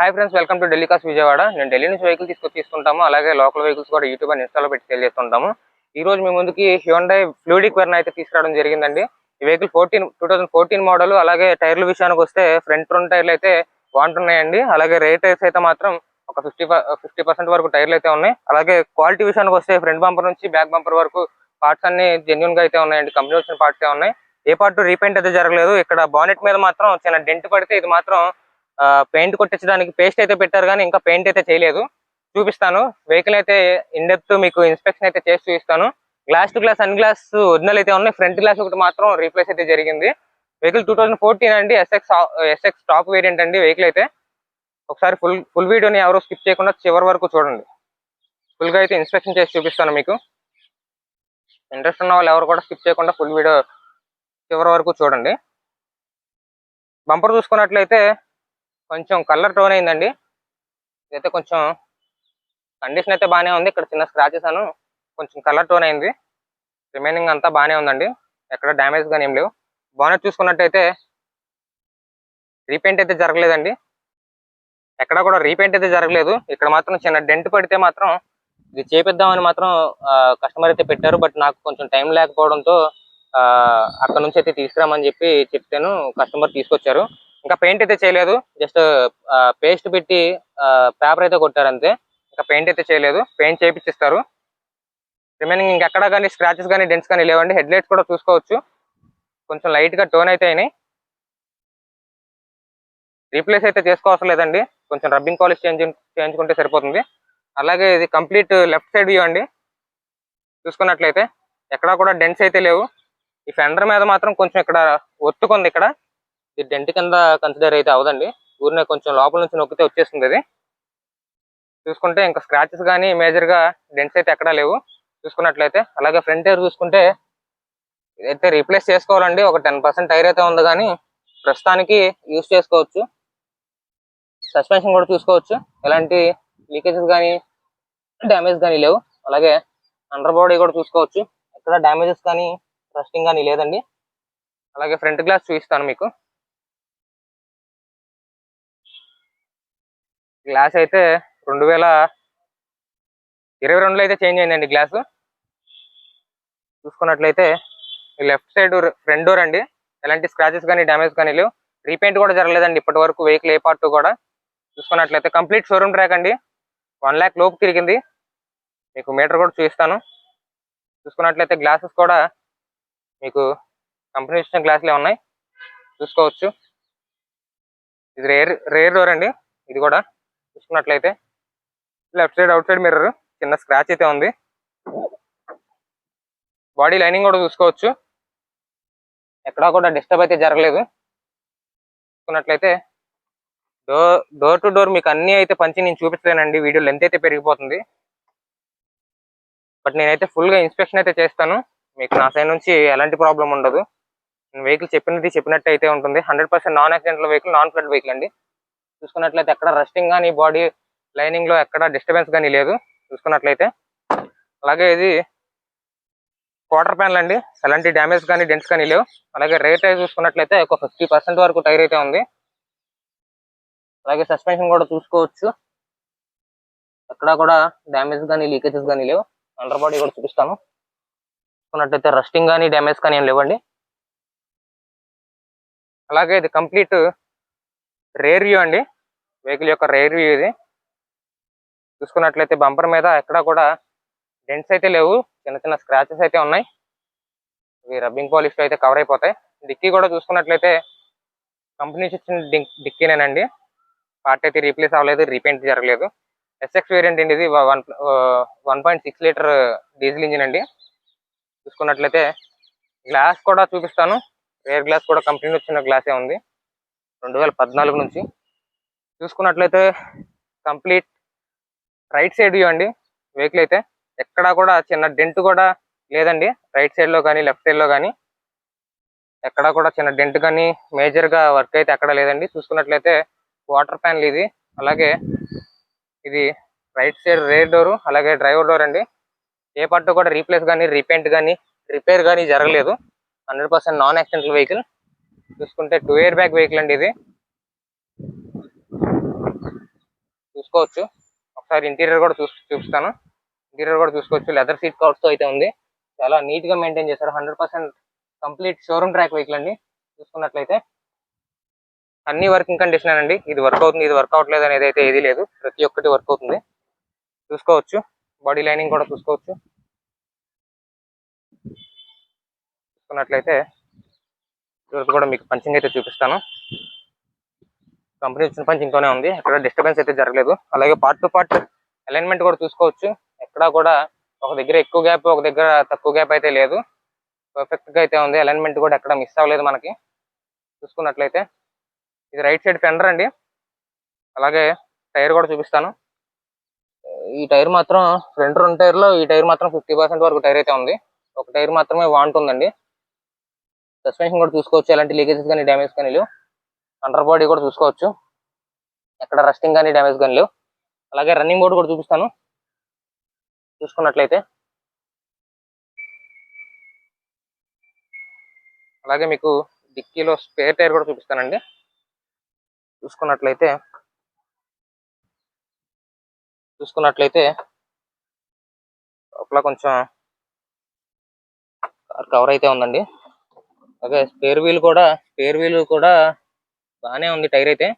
Hi friends welcome to Delhi cars Vijayawada నేను ఢిల్లీ నుంచి vehicle తీసుకొచ్చి తీసుకుంటాము. అలాగే లోకల్ వెహికల్స్ కూడా యూట్యూబ్ అని ఇన్స్టాలో పెట్టి సేల్ చేస్తుంటాము. ఈ రోజు మీ ముందుకి హ్యూండై ఫ్లూడిక్ వెర్న్ అయితే తీసుకురావడం జరిగిందండి. ఈ vehicle fourteen two thousand fourteen model అలాగే టైర్ల విషయానికి వస్తే ఫ్రంట్ రెండు టైర్లు అయితే బాగుంటున్నాయండి అలాగే రేట్ టైర్స్ అయితే మాత్రం ఒక ఫిఫ్టీ ఫిఫ్టీ పర్సెంట్ వరకు టైర్లు అయితే ఉన్నాయి. అలాగే క్వాలిటీ విషయానికి వస్తే ఫ్రంట్ బంపర్ నుంచి బ్యాక్ బంపర్ వరకు పార్ట్స్ అన్ని జెన్యున్గా అయితే ఉన్నాయండి. కంపెనీ వచ్చిన పార్ట్స్ ఉన్నాయి. ఏ పార్ట్ రీపెయింట్ అయితే జరగలేదు. ఇక్కడ బానెట్ మీద మాత్రం చిన్న డెంట్ పడితే ఇది మాత్రం పెయింట్ కొట్టించడానికి పేస్ట్ అయితే పెట్టారు కానీ ఇంకా పెయింట్ అయితే చేయలేదు. చూపిస్తాను. వెహికల్ అయితే ఇండెప్త్ మీకు ఇన్స్పెక్షన్ అయితే చేసి చూపిస్తాను. గ్లాస్ టు గ్లాస్ అన్ గ్లాస్ ఒరిజినల్ అయితే ఉన్నాయి. ఫ్రంట్ గ్లాస్ ఒకటి మాత్రం రీప్లేస్ అయితే జరిగింది. వెహికల్ టూ థౌసండ్ ఫోర్టీన్ అండి ఎస్ఎక్స్ ఎస్ఎక్స్ టాప్ వేరియంట్ అండి వెహికల్ అయితే. ఒకసారి ఫుల్ ఫుల్ వీడియోని ఎవరు స్కిప్ చేయకుండా చివరి వరకు చూడండి. ఫుల్గా అయితే ఇన్స్పెక్షన్ చేసి చూపిస్తాను మీకు. ఇంట్రెస్ట్ ఉన్న వాళ్ళు ఎవరు కూడా స్కిప్ చేయకుండా ఫుల్ వీడియో చివరి వరకు చూడండి. బంపర్ చూసుకున్నట్లయితే కొంచెం కలర్ టోన్ అయిందండి. ఇదైతే కొంచెం కండిషన్ అయితే బాగానే ఉంది. ఇక్కడ చిన్న స్క్రాచెస్ అను కొంచెం కలర్ టోన్ అయింది. రిమైనింగ్ అంతా బాగానే ఉందండి. ఎక్కడ డ్యామేజ్ కానీ ఏం లేవు. బోనట్ చూసుకున్నట్టయితే రీపెయింట్ అయితే జరగలేదండి. ఎక్కడ కూడా రీపెయింట్ అయితే జరగలేదు. ఇక్కడ మాత్రం చిన్న డెంట్ పడితే మాత్రం ఇది చేపిద్దామని మాత్రం కస్టమర్ అయితే పెట్టారు. బట్ నాకు కొంచెం టైం లేకపోవడంతో అక్కడ నుంచి అయితే తీసుకురామని చెప్పి చెప్తాను కస్టమర్ తీసుకొచ్చారు. ఇంకా పెయింట్ అయితే చేయలేదు. జస్ట్ పేస్ట్ పెట్టి పేపర్ అయితే కొట్టారు అంతే. ఇంకా పెయింట్ అయితే చేయలేదు. పెయింట్ చేయించిస్తారు రిమైనింగ్ ఇంకెక్కడ కానీ స్క్రాచెస్ కానీ డెన్స్ కానీ లేవండి. హెడ్ లైట్స్ కూడా చూసుకోవచ్చు. కొంచెం లైట్గా టోన్ అయితే అయినాయి. రీప్లేస్ అయితే చేసుకోవసరం లేదండి. కొంచెం రబ్బింగ్ పాలిష్ చేంజ్ చేయించుకుంటే సరిపోతుంది. అలాగే ఇది కంప్లీట్ లెఫ్ట్ సైడ్ వ్యూ అండి. చూసుకున్నట్లయితే ఎక్కడా కూడా డెన్స్ అయితే లేవు. ఈ ఫెండర్ మీద మాత్రం కొంచెం ఇక్కడ ఒత్తుకుంది ఇక్కడ. ఇది డెంట్ కింద కన్సిడర్ అయితే అవదండి. ఊరినే కొంచెం లోపల నుంచి నొక్కితే వచ్చేస్తుంది అది. చూసుకుంటే ఇంకా స్క్రాచెస్ కానీ మేజర్గా డెంట్స్ అయితే ఎక్కడా లేవు. చూసుకున్నట్లయితే అలాగే ఫ్రంట్ టైర్ చూసుకుంటే ఇదైతే రీప్లేస్ చేసుకోవాలండి. ఒక టెన్ పర్సెంట్ టైర్ అయితే ఉంది కానీ ప్రస్తుతానికి యూస్ చేసుకోవచ్చు. సస్పెన్షన్ కూడా చూసుకోవచ్చు. ఎలాంటి లీకేజెస్ కానీ డ్యామేజ్ కానీ లేవు. అలాగే అండర్ బాడీ కూడా చూసుకోవచ్చు. ఎక్కడ డ్యామేజెస్ కానీ రస్టింగ్ కానీ లేదండి. అలాగే ఫ్రంట్ గ్లాస్ చూపిస్తాను మీకు. గ్లాస్ అయితే రెండు వేల ఇరవై రెండులో అయితే చేంజ్ అయిందండి గ్లాస్. చూసుకున్నట్లయితే లెఫ్ట్ సైడ్ ఫ్రంట్ డోర్ అండి. ఎలాంటి స్క్రాచెస్ కానీ డ్యామేజ్ కానీ లేవు. రీపెయింట్ కూడా జరగలేదండి ఇప్పటి వరకు వెహికల్ ఏ పార్ట్ కూడా. చూసుకున్నట్లయితే కంప్లీట్ షోరూమ్ ట్రాక్ అండి. వన్ ల్యాక్ లోపు తిరిగింది. మీకు మీటర్ కూడా చూపిస్తాను. చూసుకున్నట్లయితే గ్లాసెస్ కూడా మీకు కంపెనీ ఇచ్చిన గ్లాసులే ఉన్నాయి. చూసుకోవచ్చు. ఇది రేర్ రేర్ డోర్ అండి. ఇది కూడా చూసుకున్నట్లయితే left side outside mirror చిన్న స్క్రాచ్ అయితే ఉంది. బాడీ లైనింగ్ కూడా చూసుకోవచ్చు. ఎక్కడా కూడా డిస్టర్బ్ అయితే జరగలేదు. చూసుకున్నట్లయితే డోర్ డోర్ టు డోర్ మీకు అన్ని అయితే పంచి నేను చూపించలేనండి. వీడియో లెంత్ అయితే పెరిగిపోతుంది. బట్ నేనైతే ఫుల్గా ఇన్స్పెక్షన్ అయితే చేస్తాను. మీకు నా సైడ్ నుంచి ఎలాంటి ప్రాబ్లం ఉండదు. వెహికల్ చెప్పినది చెప్పినట్టు అయితే ఉంటుంది. Hundred percent non accidental vehicle non flood vehicle అండి. చూసుకున్నట్లయితే ఎక్కడ రెస్టింగ్ కానీ బాడీ లైనింగ్లో ఎక్కడ డిస్టర్బెన్స్ కానీ లేదు. చూసుకున్నట్లయితే అలాగే ఇది క్వార్టర్ ప్యానల్ అండి. ఎలాంటి డ్యామేజ్ కానీ డెంట్స్ కానీ లేవు. అలాగే రేట్ అయితే చూసుకున్నట్లయితే ఒక ఫిఫ్టీ పర్సెంట్ వరకు టైర్ అయితే ఉంది. అలాగే సస్పెన్షన్ కూడా చూసుకోవచ్చు. ఎక్కడ కూడా డ్యామేజ్ కానీ లీకేజెస్ కానీ లేవు. అండర్ బాడీ కూడా చూపిస్తాను. చూసుకున్నట్లయితే రస్టింగ్ కానీ డ్యామేజ్ కానీ ఏం లేవండి. అలాగే ఇది కంప్లీట్ రేర్ వ్యూ అండి. వెహికల్ యొక్క రేర్ వ్యూ ఇది. చూసుకున్నట్లయితే బంపర్ మీద ఎక్కడ కూడా డెంట్స్ అయితే లేవు. చిన్న చిన్న స్క్రాచెస్ అయితే ఉన్నాయి. ఇవి రబ్బింగ్ పాలిష్ అయితే కవర్ అయిపోతాయి. డిక్కీ కూడా చూసుకున్నట్లయితే కంపెనీ నుంచి ఇచ్చిన డి- డిక్కీనేనండి. పార్ట్ అయితే రీప్లేస్ అవ్వలేదు రీపెయింట్ జరగలేదు. ఎస్ఎక్స్ వేరియంట్ అండి ఇది. One one point six litre diesel engine అండి. చూసుకున్నట్లయితే గ్లాస్ కూడా చూపిస్తాను. రేర్ గ్లాస్ కూడా కంపెనీ వచ్చిన గ్లాసే ఉంది. రెండు వేల పద్నాలుగు నుంచి. చూసుకున్నట్లయితే కంప్లీట్ రైట్ సైడ్ వ్యూ అండి. వెహికల్ అయితే ఎక్కడా కూడా చిన్న డెంట్ కూడా లేదండి. రైట్ సైడ్లో కానీ లెఫ్ట్ సైడ్లో కానీ ఎక్కడా కూడా చిన్న డెంట్ కానీ మేజర్గా వర్క్ అయితే ఎక్కడ లేదండి. చూసుకున్నట్లయితే వాటర్ ప్యాన్లు ఇది. అలాగే ఇది రైట్ సైడ్ రేర్ డోర్ అలాగే డ్రైవర్ డోర్ అండి. ఏ పార్ట్ కూడా రీప్లేస్ కానీ రీపెయింట్ కానీ రిపేర్ కానీ జరగలేదు. Hundred percent non accidental vehicle. చూసుకుంటే టూ ఇయర్ బ్యాక్ వెహికల్ అండి ఇది. చూసుకోవచ్చు. ఒకసారి ఇంటీరియర్ కూడా చూసి చూపిస్తాను. ఇంటీరియర్ కూడా చూసుకోవచ్చు. లెదర్ సీట్ కవర్స్తో అయితే ఉంది. చాలా నీట్గా మెయింటైన్ చేశారు. Hundred percent complete showroom track vehicle అండి. చూసుకున్నట్లయితే అన్ని వర్కింగ్ కండిషన్ అండి. ఇది వర్క్ అవుతుంది. ఇది వర్క్ అవ్వట్లేదు అనేది అయితే ఏది లేదు. ప్రతి ఒక్కటి వర్క్ అవుతుంది. చూసుకోవచ్చు. బాడీ లైనింగ్ కూడా చూసుకోవచ్చు. చూసుకున్నట్లయితే ఈరోజు కూడా మీకు పంచింగ్ అయితే చూపిస్తాను. కంపెనీ ఇచ్చిన పంచ్ ఇంకోనే ఉంది. ఎక్కడ డిస్టర్బెన్స్ అయితే జరగలేదు. అలాగే పార్ట్ టు పార్ట్ అలైన్మెంట్ కూడా చూసుకోవచ్చు. ఎక్కడ కూడా ఒక దగ్గర ఎక్కువ గ్యాప్ ఒక దగ్గర తక్కువ గ్యాప్ అయితే లేదు. పర్ఫెక్ట్గా అయితే ఉంది. అలైన్మెంట్ కూడా ఎక్కడ మిస్ అవ్వలేదు మనకి. చూసుకున్నట్లయితే ఇది రైట్ సైడ్ ఫెండర్ అండి. అలాగే టైర్ కూడా చూపిస్తాను. ఈ టైర్ మాత్రం ఫ్రంట్ రెండు టైర్లో ఈ టైర్ మాత్రం ఫిఫ్టీ పర్సెంట్ వరకు టైర్ అయితే ఉంది. ఒక టైర్ మాత్రమే వాంటుందండి సస్పెన్షన్ కూడా చూసుకోవచ్చు. ఎలాంటి లీకేజెస్ కానీ డ్యామేజ్ కానీ లేవు. అండర్ బాడీ కూడా చూసుకోవచ్చు. ఎక్కడ రస్టింగ్ కానీ డ్యామేజ్ కానీ లేవు. అలాగే రన్నింగ్ బోర్డు కూడా చూపిస్తాను. చూసుకున్నట్లయితే. అలాగే మీకు డిక్కీలో స్పేర్ టైర్ కూడా చూపిస్తానండి. చూసుకున్నట్లయితే. చూసుకున్నట్లయితే. లోపల కొంచెం కవర్ అయితే ఉందండి. ఓకే స్పేర్ వీల్ కూడా స్పేర్ వీల్ కూడా బాగానే ఉంది టైర్ అయితే.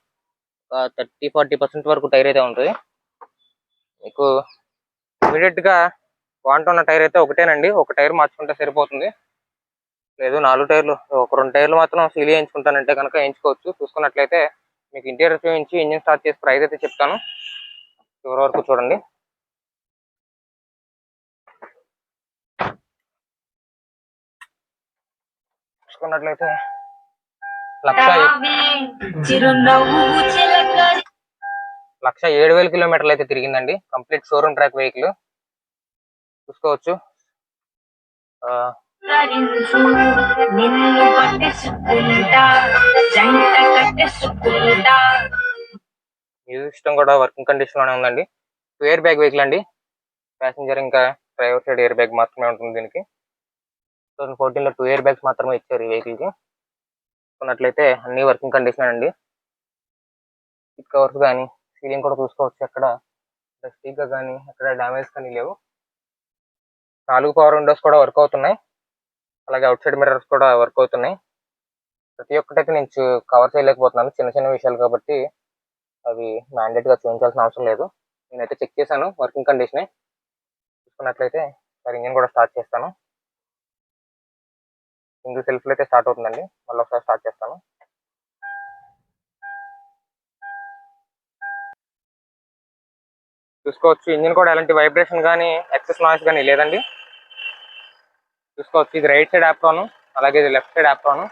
థర్టీ ఫార్టీ పర్సెంట్ వరకు టైర్ అయితే ఉంటుంది. మీకు ఇమీడియట్గా వాంటున్న టైర్ అయితే ఒకటేనండి. ఒక టైర్ మార్చుకుంటే సరిపోతుంది. లేదు నాలుగు టైర్లు ఒక రెండు టైర్లు మాత్రం సీల్ వేయించుకుంటానంటే కనుక వేయించుకోవచ్చు. చూసుకున్నట్లయితే మీకు ఇంటీరియర్ చూపించి ఇంజిన్ స్టార్ట్ చేసి ప్రైస్ అయితే చెప్తాను. చివరి వరకు చూడండి. చూసుకున్నట్లయితే లక్ష లక్ష ఏడు వేల కిలోమీటర్లు అయితే తిరిగిందండి. Complete showroom track vehicle. చూసుకోవచ్చు. మ్యూజిక్ సిస్టమ్ కూడా వర్కింగ్ కండిషన్లోనే ఉందండి. టూ ఇయర్ బ్యాగ్ వెహికల్ అండి. ప్యాసింజర్ ఇంకా డ్రైవర్ సైడ్ ఇయర్ బ్యాగ్ మాత్రమే ఉంటుంది దీనికి. థౌసండ్ ఫోర్టీన్లో టూ ఇయర్ బ్యాగ్స్ మాత్రమే ఇచ్చారు ఈ వెహికల్కి. అన్ని వర్కింగ్ కండిషన్ అండి. సీట్ కవర్స్ కానీ సీలింగ్ కూడా చూసుకోవచ్చు ఎక్కడ. డస్టీగా గా కానీ ఎక్కడ డ్యామేజ్ కానీ లేవు. నాలుగు పవర్ విండోస్ కూడా వర్క్ అవుతున్నాయి. అలాగే అవుట్ సైడ్ మిర్రర్స్ కూడా వర్క్ అవుతున్నాయి. ప్రతి ఒక్కటైతే నేను కవర్ చేయలేకపోతున్నాను. చిన్న చిన్న విషయాలు కాబట్టి అవి మ్యాండేట్గా చూపించాల్సిన అవసరం లేదు. నేనైతే చెక్ చేశాను వర్కింగ్ కండిషన్ చూసుకున్నట్లయితే సార్ ఇంజిన్ కూడా స్టార్ట్ చేస్తాను. సింగిల్ సెల్ఫ్ అయితే స్టార్ట్ అవుతుందండి. మళ్ళీ ఒకసారి స్టార్ట్ చేస్తాను. చూసుకోవచ్చు. ఇంజిన్ కూడా ఎలాంటి వైబ్రేషన్ కానీ ఎక్సెస్ నాయిస్ కానీ లేదండి. చూసుకోవచ్చు. ఇది రైట్ సైడ్ యాప్రాను అలాగే ఇది లెఫ్ట్ సైడ్ యాప్రాను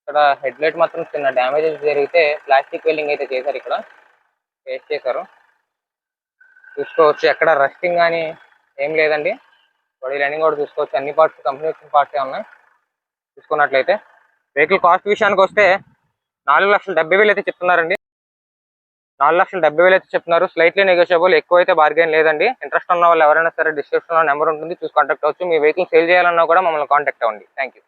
ఇక్కడ హెడ్ లైట్ మాత్రం చిన్న డ్యామేజెస్ జరిగితే ప్లాస్టిక్ వెల్డింగ్ అయితే చేశారు ఇక్కడ. వేస్ట్ చేశారు. చూసుకోవచ్చు. ఎక్కడ రస్టింగ్ కానీ ఏం లేదండి. బాడీ లైనింగ్ కూడా చూసుకోవచ్చు. అన్ని పార్ట్స్ కంపెనీ వచ్చిన పార్ట్సే ఉన్నాయి. చూసుకున్నట్లయితే వెహికల్ కాస్ట్ విషయానికి వస్తే నాలుగు లక్షల డెబ్బై వేలు అయితే చెప్తున్నారండి. నాలుగు లక్షల డెబ్బై వేలు అయితే చెప్తున్నారు. స్లైట్లీ నెగోషియబుల్ ఎక్కువ అయితే బార్గెన్ లేదండి. ఇంట్రెస్ట్ ఉన్న వాళ్ళు ఎవరైనా సరే డిస్క్రిప్షన్లో నెంబర్ ఉంటుంది. చూసి కాంటాక్ట్ అవ్వచ్చు. మీ వెహికల్ సేల్ చేయాలన్నా కూడా మమ్మల్ని కాంటాక్ట్ అవ్వండి. Thank you